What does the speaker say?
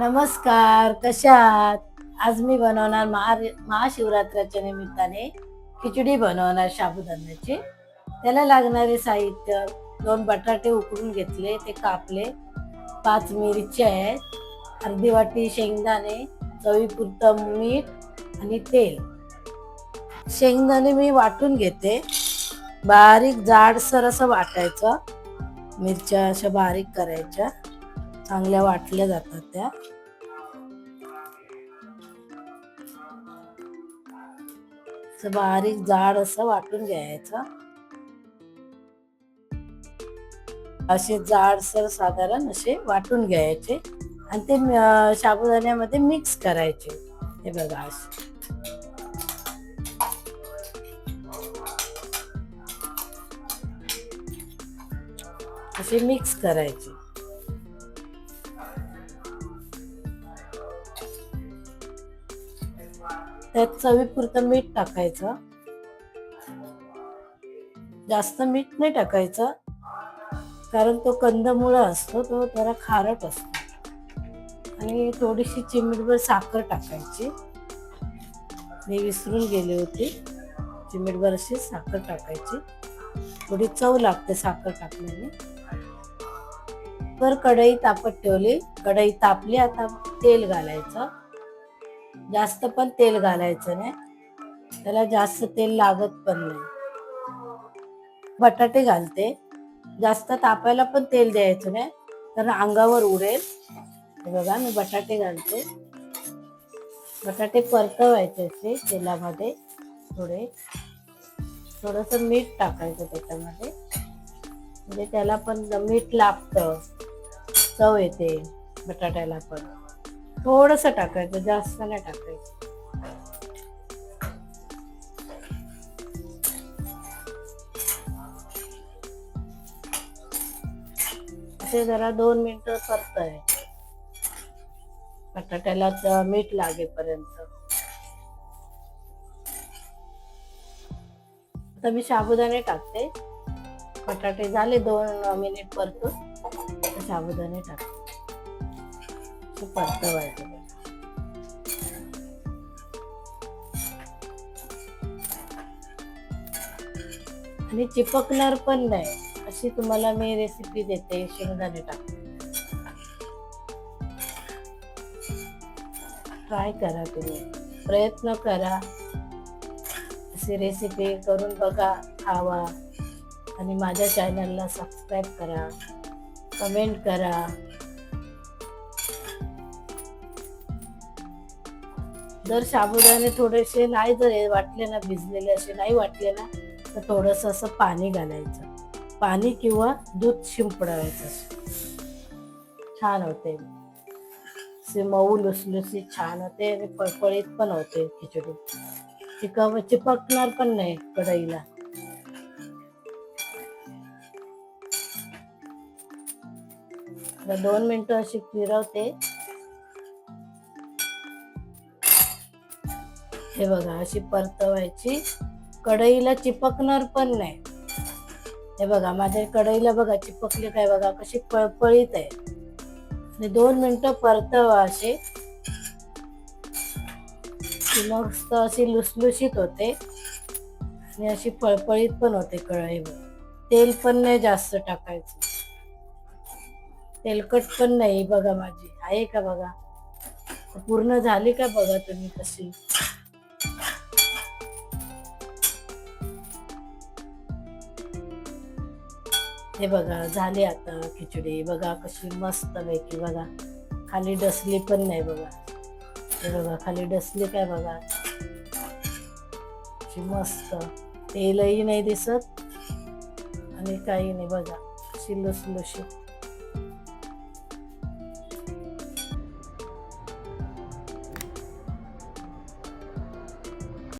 नमस्कार कशा आहात? आज मी बनवणार महा महाशिवरात्राच्या निमित्ताने खिचडी बनवणार साबुदाण्याची. त्याला लागणारे साहित्य दोन बटाटे उकडून घेतले ते कापले. पाच मिरच्या आहेत अर्धी वाटी शेंगदाणे चवीपुरतं मीठ आणि तेल. शेंगदाणे मी वाटून घेते. बारीक जाडसर असं वाटायचं. मिरच्या अशा बारीक करायच्या. चांगल्या वाटल्या जातात त्या. बारीक जाड असं वाटून घ्यायचं. असे जाडसर साधारण असे वाटून घ्यायचे आणि ते साबुदाण्यामध्ये मिक्स करायचे. हे बघा असे. असे मिक्स करायचे. त्यात चवीपुरतं मीठ टाकायचं. जास्त मीठ नाही टाकायचं. कारण तो कंदमुळा असतो तो जरा खारट असतो. आणि थोडीशी चिमटभर साखर टाकायची. मी विसरून गेले होते. चिमटभर अशी साखर टाकायची. थोडी चव लागते साखर टाकल्याने. तर कढई तापत ठेवली. कढई तापली आता तेल घालायचं. जास्त पण तेल घालायचं नाही. त्याला जास्त तेल लागत पण नाही. बटाटे घालते. जास्त तापायला पण तेल द्यायचं नाही. कारण अंगावर उडेल. बघा मी बटाटे घालते. बटाटे परतवायचे असे तेलामध्ये थोडे. थोडस मीठ टाकायचं त्याच्यामध्ये. म्हणजे त्याला पण मीठ लागतं. चव येते बटाट्याला पण. थोडस टाकायचं जास्त नाही टाकायचं. ते जरा दोन मिनिटं परतय बटाट्याला मीठ लागेपर्यंत. आता मी साबुदाणे टाकते. बटाटे झाले दोन मिनिट परतून साबुदाणे टाकते. ते परतवायचं आणि चिपकणार पण नाही. अशी तुम्हाला मी रेसिपी देते शेंगदाणे टाकून. ट्राय करा तुम्ही. प्रयत्न करा. अशी रेसिपी करून बघा खावा. आणि माझ्या चॅनलला सबस्क्राईब करा. कमेंट करा. जर साबुदाणे थोडेसे नाही जर हे वाटले ना भिजलेले असे नाही वाटले ना तर थोडस असं पाणी घालायचं. पाणी किंवा दूध शिंपडायचं. छान होते. असे मऊ लुसलुसी छान होते आणि पळपळीत पण होते खिचडी. चिकव चिपकणार पण नाही कढईला. दोन मिनिटं अशी फिरवते. हे बघा अशी परतवायची. कढईला चिपकणार पण नाही. हे बघा माझ्या कढईला बघा चिपकली काय बघा कशी पळपळीत आहे. आणि दोन मिनिटं परतवा असे मग मस्त अशी लुसलुशीत होते. आणि अशी पळपळीत पण होते कढईवर. तेल पण नाही जास्त टाकायचं. तेलकट पण नाही बघा माझी. आहे का बघा? पूर्ण झाली का बघा तुम्ही कशी? हे बघा झाले आता खिचडी. बघा कशी मस्त पैकी बघा. खाली डसली पण नाही बघा. हे बघा खाली डसली काय बघा. मस्त. तेलही नाही दिसत आणि काही नाही बघा. अशी